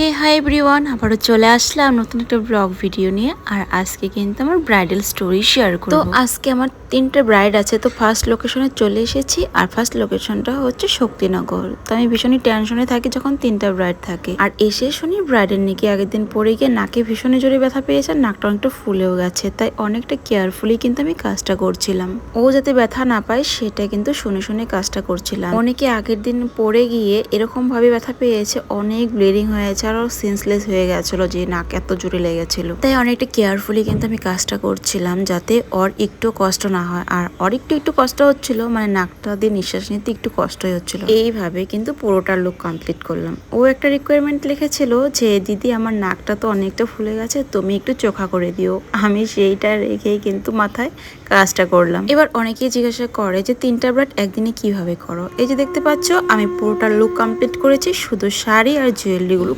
হে hi everyone আবারও চলে আসলাম নতুন একটা ব্লগ ভিডিও নিয়ে, আর আজকে কিন্তু আমার ব্রাইডাল স্টোরি শেয়ার করব। তো আজকে আমার তিনটে ব্রাইড আছে, তো ফার্স্ট লোকেশনে চলে এসেছি, আর ফার্স্ট লোকেশনটা হচ্ছে শক্তিনগর। তো আমি ভীষণই টেনশনে থাকি যখন তিনটা ব্রাইড থাকে। আর এসে শুনি ব্রাইডের নাকি আগের দিন পরে গিয়ে নাকে ভীষণই জোরে ব্যথা পেয়েছে নাকটা অনেকটা ফুলেও গেছে, তাই অনেকটা কেয়ারফুলি কিন্তু আমি কাজটা করছিলাম। ও যাতে ব্যথা না পায়, সেটা কিন্তু শুনে শুনে কাজটা করছিলাম। অনেকে আগের দিন পরে গিয়ে এরকমভাবে ব্যথা পেয়েছে, অনেক ব্লিডিং হয়েছে আর সেন্সলেস হয়ে গেছিল যে নাক এত জোরে লেগেছিল। তাই অনেকটা কেয়ারফুলি কিন্তু আমি কাজটা করছিলাম যাতে ওর একটু কষ্ট না হয়। আর ওর একটু একটু কষ্ট হচ্ছিল মানে নাকটা দিয়ে নিঃশ্বাস নিতে একটু কষ্টই হচ্ছিল। এইভাবে কিন্তু পুরোটার লুক কমপ্লিট করলাম। ও একটা রিকোয়ারমেন্ট লিখেছিল যে, দিদি, আমার নাকটা তো অনেকটা ফুলে গেছে, তুমি একটু চোখা করে দিও। আমি সেইটা রেখেই কিন্তু মাথায় কাজটা করলাম। এবার অনেকেই জিজ্ঞাসা করে যে, তিনটা ব্রাড একদিনে কীভাবে করো? এই যে দেখতে পাচ্ছ, আমি পুরোটা লুক কমপ্লিট করেছি, শুধু শাড়ি আর জুয়েলারি গুলো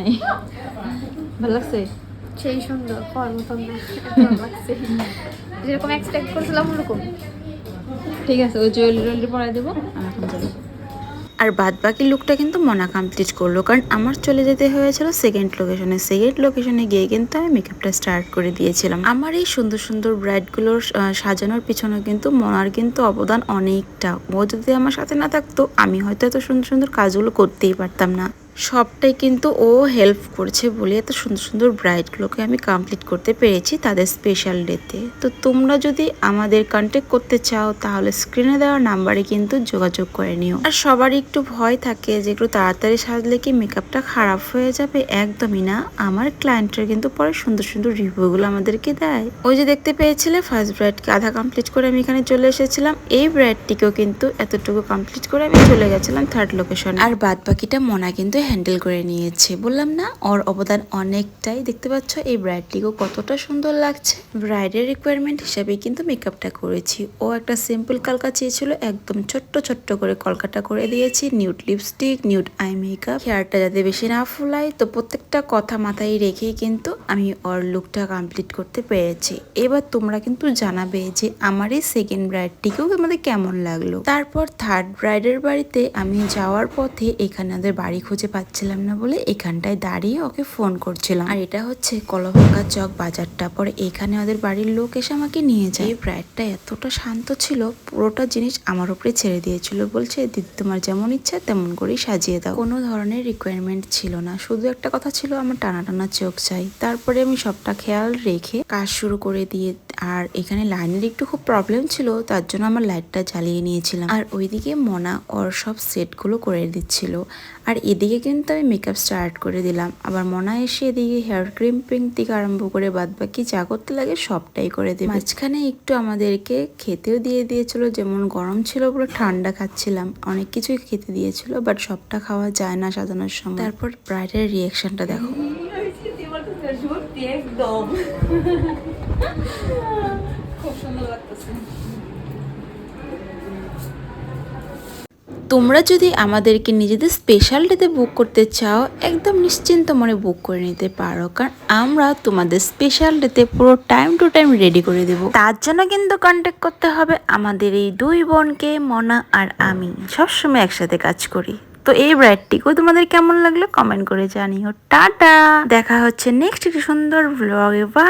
নাই। ভালো লাগছে? সেই সুন্দর মতন না যেরকম এক্সপেক্ট করছিলাম ওরকম। ঠিক আছে ওই জুয়েলারি পরাই দেবো আর এখন যাব আর বাদ বাকি লুকটা কিন্তু মনা কমপ্লিট করল কারণ আমার চলে যেতে হয়েছিল সেকেন্ড লোকেশনে সেকেন্ড লোকেশনে গিয়ে কিন্তু আমি মেকআপটা স্টার্ট করে দিয়েছিলাম। আমার এই সুন্দর সুন্দর ব্রাইডগুলোর সাজানোর পিছনে কিন্তু মনার কিন্তু অবদান অনেকটা। ও যদি আমার সাথে না থাকতো আমি হয়তো এত সুন্দর সুন্দর কাজগুলো করতেই পারতাম না। সবটাই কিন্তু ও হেল্প করছে বলে এত সুন্দর সুন্দর ব্রাইডগুলোকে আমি কমপ্লিট করতে পেরেছি তাদের স্পেশাল ডেতে তো। তোমরা যদি আমাদের কন্ট্যাক্ট করতে চাও, তাহলে স্ক্রিনে দেওয়া নাম্বারে কিন্তু যোগাযোগ করে নিও। আর সবারই একটু ভয় থাকে যে, একটু তাড়াতাড়ি সাজলে কি মেকআপটা খারাপ হয়ে যাবে? একদমই না। আমার ক্লায়েন্টের কিন্তু পরে সুন্দর সুন্দর রিভিউগুলো আমাদেরকে দেয়। ওই যে দেখতে পেয়েছিলে ফার্স্ট ব্রাইডকে আধা কমপ্লিট করে আমি এখানে চলে এসেছিলাম। এই ব্রাইডটিকেও কিন্তু এতটুকু কমপ্লিট করে আমি চলে গেছিলাম থার্ড লোকেশন আর বাদ বাকিটা মনা কিন্তু হ্যান্ডেল করে নিয়েছে। বললাম, না, ওর অবদান অনেকটাই। দেখতে পাচ্ছ, এই ব্রাইডটিকেও কতটা সুন্দর লাগছে। ব্রাইডের রিকোয়ারমেন্ট হিসাবে কিন্তু মেকআপটা করেছি। ও একটা সিম্পল কালকা চেয়েছিল, একদম ছোট্ট ছোট্ট করে কলকাটা করে দিয়েছি। Nude lipstick nude eye makeup হেয়ারটা যাতে বেশি না ফুলায়। তো প্রত্যেকটা কথা মাথায় রেখেই কিন্তু আমি ওর লুকটা কমপ্লিট করতে পেরেছি। এবার তোমরা কিন্তু জানাবে যে আমার এই সেকেন্ড ব্রাইডটিকেও আমাদের কেমন লাগল। তারপর থার্ড ব্রাইডের বাড়িতে আমি যাওয়ার পথে এখানে ওদের বাড়ি খুঁজে পাচ্ছিলাম না বলে এখানটায় দাঁড়িয়ে ওকে ফোন করছিলাম। আর এটা হচ্ছে কলভাঙ্গা চক বাজারটা। পরে এখানে ওদের বাড়ির লোক এসে আমাকে নিয়ে যায়। এই ব্রাইডটা এতটা শান্ত ছিল, পুরোটা জিনিস আমার উপরে ছেড়ে দিয়েছিল। বলছে, দিদি, তোমার যেমন ইচ্ছা তেমন করেই সাজিয়ে দাও। কোনো ধরনের রিকোয়ারমেন্ট ছিল না। শুধু একটা কথা ছিল, আমার টানা টানা চোখ চাই। তারপরে আমি সবটা খেয়াল রেখে কাজ শুরু করে দিয়ে আর এখানে লাইনের একটু খুব প্রবলেম ছিল, তার জন্য আমার লাইটটা জ্বালিয়ে নিয়েছিলাম। আর ওইদিকে মনা ওর সব সেটগুলো করে দিচ্ছিল। আর এদিকে কিন্তু আমি মেকআপ স্টার্ট করে দিলাম। আবার মনা এসে এদিকে হেয়ার ক্রিম পিঙ্ক থেকে আরম্ভ করে বাদ বাকি যা করতে লাগে সবটাই করে দেবে। মাঝখানে একটু আমাদেরকে খেতেও দিয়ে দিয়েছিল, যেমন গরম ছিল পুরো ঠান্ডা খাচ্ছিলাম। অনেক কিছুই খেতে দিয়েছিল বাট সবটা খাওয়া যায় না সাজানোর সময়। তারপর ব্রাইডের রিয়াকশনটা দেখো। খুব সুন্দর লাগতেছে। তোমরা যদি আমাদেরকে নিজেদের স্পেশাল ডেতে বুক করতে চাও, একদম নিশ্চিন্ত মনে বুক করে নিতে পারো, কারণ আমরা তোমাদের স্পেশাল ডেতে পুরো টাইম টু টাইম রেডি করে দেব। তার জন্য কিন্তু কন্ট্যাক্ট করতে হবে আমাদের এই দুই বোনকে, মনা আর আমি। সবসময় একসাথে কাজ করি। তো এই ব্রাইডটিকেও তোমাদের কেমন লাগল? কমেন্ট করে জানিও। টাটা! দেখা হচ্ছে নেক্সট একটি সুন্দর ব্লগে বা